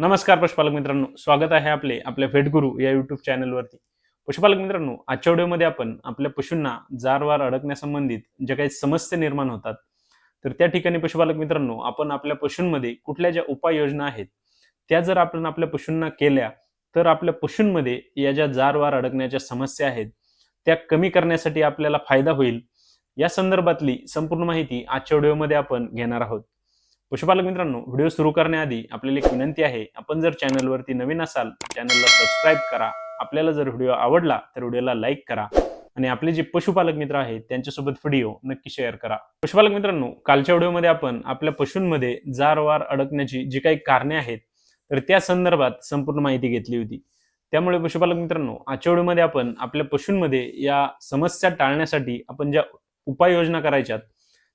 नमस्कार पशुपालक मित्रांनो स्वागत आहे आपले आपल्या भेटगुरु या युट्यूब चॅनलवरती पशुपालक मित्रांनो आजच्या व्हिडिओमध्ये आपण आपल्या पशूंना जारवार अडकण्यासंबंधित ज्या काही समस्या निर्माण होतात तर त्या ठिकाणी पशुपालक मित्रांनो आपण आपल्या पशूंमध्ये कुठल्या ज्या उपाययोजना आहेत त्या जर आपण आपल्या पशूंना केल्या तर आपल्या पशूंमध्ये या ज्या जारवार अडकण्याच्या समस्या आहेत त्या कमी करण्यासाठी आपल्याला फायदा होईल. या संदर्भातली संपूर्ण माहिती आजच्या व्हिडिओमध्ये आपण घेणार आहोत. पशुपालक मित्रांनो व्हिडिओ सुरू करण्याआधी आपल्याला एक विनंती आहे. आपण जर चॅनलवरती नवीन असाल चॅनलला सबस्क्राईब करा. आपल्याला जर व्हिडिओ आवडला तर व्हिडिओला लाईक करा. आणि आपले जे पशुपालक मित्र आहेत त्यांच्यासोबत व्हिडिओ नक्की शेअर करा. पशुपालक मित्रांनो कालच्या व्हिडिओमध्ये आपण आपल्या पशूंमध्ये जारवार अडकण्याची जी काही कारणे आहेत तर त्या संदर्भात संपूर्ण माहिती घेतली होती. त्यामुळे पशुपालक मित्रांनो आजच्या व्हिडिओमध्ये आपण आपल्या पशूंमध्ये या समस्या टाळण्यासाठी आपण ज्या उपाययोजना करायच्यात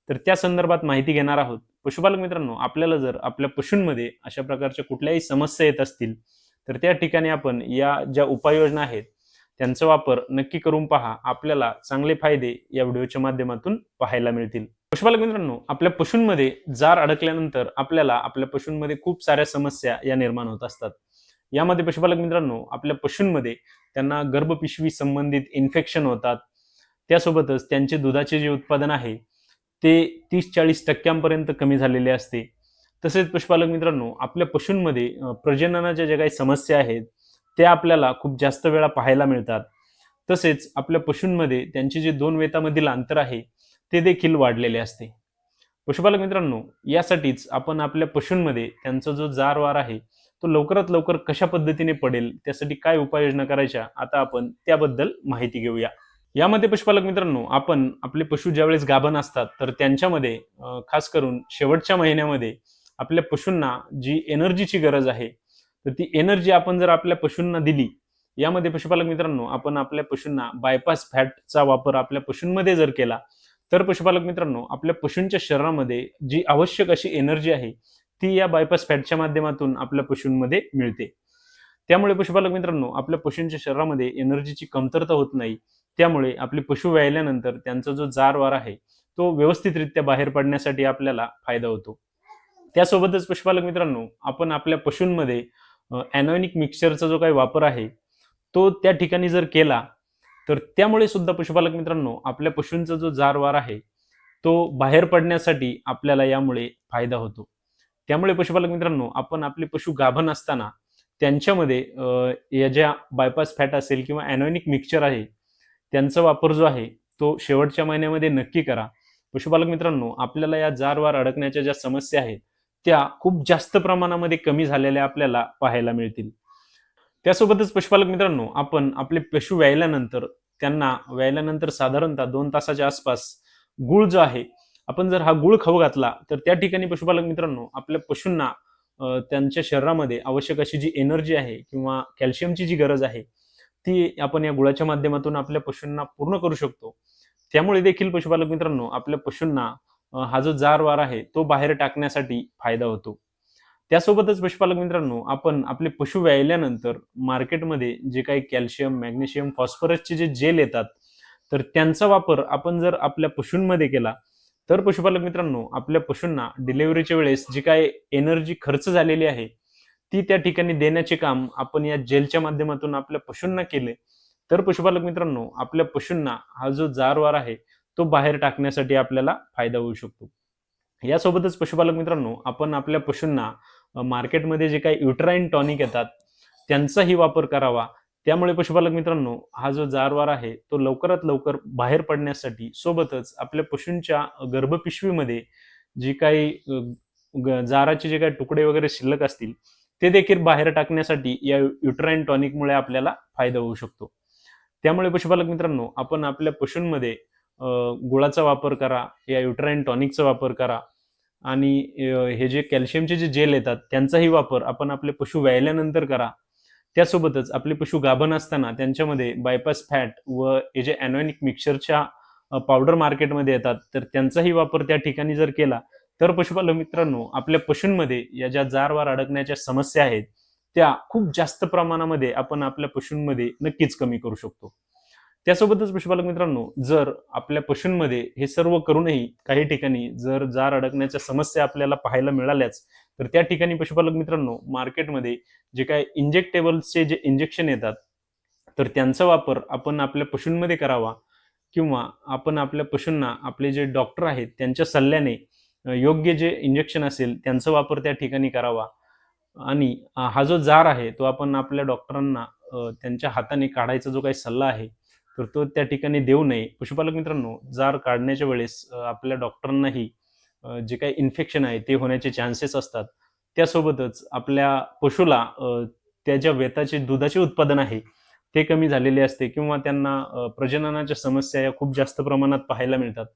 तर त्या संदर्भात माहिती घेणार आहोत. पशुपालक मित्रांनो आपल्याला जर आपल्या पशूंमध्ये अशा प्रकारच्या कुठल्याही समस्या येत असतील तर त्या ठिकाणी आपण या ज्या उपाययोजना आहेत त्यांचा वापर नक्की करून पहा. आपल्याला चांगले फायदे या व्हिडिओच्या माध्यमातून पाहायला मिळतील. पशुपालक मित्रांनो आपल्या पशूंमध्ये जार अडकल्यानंतर आपल्याला आपल्या पशूंमध्ये खूप साऱ्या समस्या या निर्माण होत असतात. यामध्ये पशुपालक मित्रांनो आपल्या पशूंमध्ये त्यांना गर्भपिशवी संबंधित इन्फेक्शन होतात. त्यासोबतच त्यांचे दुधाचे जे उत्पादन आहे ते तीस चाळीस टक्क्यांपर्यंत कमी झालेले असते. तसेच पशुपालक मित्रांनो आपल्या पशूंमध्ये प्रजननाच्या ज्या काही समस्या आहेत त्या आपल्याला खूप जास्त वेळा पाहायला मिळतात. तसेच आपल्या पशूंमध्ये त्यांचे जे दोन वेतामधील अंतर आहे ते देखील वाढलेले असते. पशुपालक मित्रांनो यासाठीच आपण आपल्या पशूंमध्ये त्यांचा जो जार वार आहे तो लवकरात लवकर कशा पद्धतीने पडेल त्यासाठी काय उपाययोजना करायच्या आता आपण त्याबद्दल माहिती घेऊया. यामध्ये पशुपालक मित्रांनो आपण आपले पशु ज्यावेळेस गाभण असतात तर त्यांच्यामध्ये खास करून शेवटच्या महिन्यामध्ये आपल्या पशूंना जी एनर्जीची गरज आहे तर ती एनर्जी आपण जर आपल्या पशूंना दिली यामध्ये पशुपालक मित्रांनो आपण आपल्या पशूंना बायपास फॅटचा वापर आपल्या पशूंमध्ये जर केला तर पशुपालक मित्रांनो आपल्या पशूंच्या शरीरामध्ये जी आवश्यक अशी एनर्जी आहे ती या बायपास फॅटच्या माध्यमातून आपल्या पशूंमध्ये मिळते. त्यामुळे पशुपालक मित्रांनो आपल्या पशूंच्या शरीरामध्ये एनर्जीची कमतरता होत नाही त्यामुळे आपले पशु व्यायल्यानंतर त्यांचा जो जारवार आहे तो व्यवस्थितरित्या बाहेर पडण्यासाठी आपल्याला फायदा होतो. त्यासोबतच पशुपालक मित्रांनो आपण आपल्या पशूंमध्ये अॅनॉनिक मिक्सचरचा जो काही वापर आहे तो त्या ठिकाणी जर केला तर त्यामुळे सुद्धा पशुपालक मित्रांनो आपल्या पशूंचा जो जारवार आहे तो बाहेर पडण्यासाठी आपल्याला यामुळे फायदा होतो. त्यामुळे पशुपालक मित्रांनो आपण आपले पशु गाभण असताना त्यांच्यामध्ये या ज्या बायपास फॅट असेल किंवा अॅनॉनिक मिक्सचर आहे त्यांचा वापर जो आहे तो शेवटच्या महिन्यामध्ये नक्की करा. पशुपालक मित्रांनो आपल्याला या जारवार अडकण्याच्या ज्या समस्या आहेत त्या खूप जास्त प्रमाणामध्ये कमी झालेल्या आपल्याला पाहायला मिळतील. त्यासोबतच पशुपालक मित्रांनो आपण आपले पशु व्यायल्यानंतर त्यांना व्यायल्यानंतर साधारणतः दोन तासाच्या आसपास गुळ जो आहे आपण जर हा गुळ खाऊ घातला तर त्या ठिकाणी पशुपालक मित्रांनो आपल्या पशूंना त्यांच्या शरीरामध्ये आवश्यक अशी जी एनर्जी आहे किंवा कॅल्शियमची जी गरज आहे ती आपण या गुळाच्या माध्यमातून आपल्या पशूंना पूर्ण करू शकतो. त्यामुळे देखील पशुपालक मित्रांनो आपल्या पशूंना हा जो जार वार आहे तो बाहेर टाकण्यासाठी फायदा होतो. त्यासोबतच पशुपालक मित्रांनो आपण आपले पशु व्यायल्यानंतर मार्केटमध्ये जे काही कॅल्शियम मॅग्नेशियम फॉस्फरसचे जे जेल येतात तर त्यांचा वापर आपण जर आपल्या पशूंमध्ये केला तर पशुपालक मित्रांनो आपल्या पशूंना डिलिव्हरीच्या वेळेस जी काय एनर्जी खर्च झालेली आहे ती त्या ठिकाणी देण्याचे काम आपण या जेलच्या माध्यमातून आपल्या पशूंना केले. तर पशुपालक मित्रांनो आपल्या पशूंना हा जो जारवार आहे तो बाहेर टाकण्यासाठी आपल्याला फायदा होऊ शकतो. यासोबतच पशुपालक मित्रांनो आपण आपल्या पशूंना मार्केटमध्ये जे काही युट्राईन टॉनिक येतात त्यांचाही वापर करावा. त्यामुळे पशुपालक मित्रांनो हा जो जारवार आहे तो लवकरात लवकर बाहेर पडण्यासाठी सोबतच आपल्या पशूंच्या गर्भपिशवीमध्ये जी काही जाराचे जे काही तुकडे वगैरे शिल्लक असतील ते देखील बाहेर टाकण्यासाठी या युट्राईन टॉनिकमुळे आपल्याला फायदा होऊ शकतो. त्यामुळे पशुपालक मित्रांनो आपण आपल्या पशूंमध्ये गुळाचा वापर करा या युट्राईन टॉनिकचा वापर करा आणि हे जे कॅल्शियमचे जे जेल येतात त्यांचाही वापर आपण आपले पशु व्यायल्यानंतर करा. त्यासोबतच आपले पशु गाभण असताना त्यांच्यामध्ये बायपास फॅट व हे जे अॅनॉनिक मिक्सरच्या पावडर मार्केटमध्ये येतात तर त्यांचाही वापर त्या ठिकाणी जर केला तर पशुपालक मित्रांनो आपल्या पशूंमध्ये या ज्या जारवार अडकण्याच्या समस्या आहेत त्या खूप जास्त प्रमाणामध्ये आपण आपल्या पशूंमध्ये नक्कीच कमी करू शकतो. त्यासोबतच पशुपालक मित्रांनो जर आपल्या पशूंमध्ये हे सर्व करूनही काही ठिकाणी जर जार अडकण्याच्या समस्या आपल्याला पाहायला मिळाल्याच तर त्या ठिकाणी पशुपालक मित्रांनो मार्केटमध्ये जे काय इंजेक्टेबल्सचे जे इंजेक्शन येतात तर त्यांचा वापर आपण आपल्या पशूंमध्ये करावा किंवा आपण आपल्या पशूंना आपले जे डॉक्टर आहेत त्यांच्या सल्ल्याने योग्य जे इंजेक्शन असेल त्यांचा वापर त्या ठिकाणी करावा. आणि हा जो जार आहे तो आपण आपल्या डॉक्टरांना त्यांच्या हाताने काढायचा जो काही सल्ला आहे तर तो त्या ठिकाणी देऊ नये. पशुपालक मित्रांनो जार काढण्याच्या वेळेस आपल्या डॉक्टरांनाही जे काही इन्फेक्शन आहे ते होण्याचे चान्सेस असतात. त्यासोबतच आपल्या पशुला त्याच्या वेताचे दुधाचे उत्पादन आहे ते कमी झालेले असते किंवा त्यांना प्रजननाच्या समस्या या खूप जास्त प्रमाणात पाहायला मिळतात.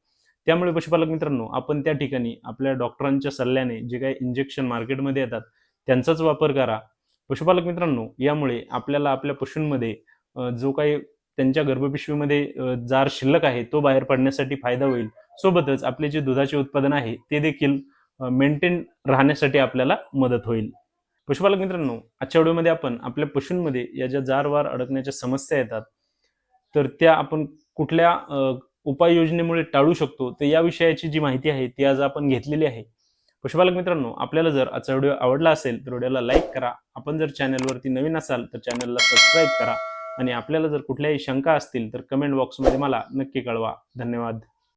त्यामुळे पशुपालक मित्रांनो आपण त्या ठिकाणी आपल्या डॉक्टरांच्या सल्ल्याने जे काही इंजेक्शन मार्केटमध्ये येतात त्यांचाच वापर करा. पशुपालक मित्रांनो यामुळे आपल्याला आपल्या पशूंमध्ये जो काही त्यांच्या गर्भपिशवीमध्ये जार शिल्लक आहे तो बाहेर पडण्यासाठी फायदा होईल. सोबतच आपले जे दुधाचे उत्पादन आहे ते देखील मेंटेन राहण्यासाठी आपल्याला मदत होईल. पशुपालक मित्रांनो आजच्या व्हिडिओमध्ये आपण आपल्या पशूंमध्ये या ज्या जारवार अडकण्याच्या समस्या येतात तर त्या आपण कुठल्या उपाययोजनेमुळे टाळू शकतो तर या विषयाची जी माहिती आहे ती आज आपण घेतलेली आहे. पशुपालक मित्रांनो आपल्याला जर आजचा व्हिडिओ आवडला असेल तर व्हिडिओला लाईक करा. आपण जर चॅनलवरती नवीन असाल तर चॅनलला सबस्क्राईब करा. आणि आपल्याला जर कुठल्याही शंका असतील तर कमेंट बॉक्समध्ये मला नक्की कळवा. धन्यवाद.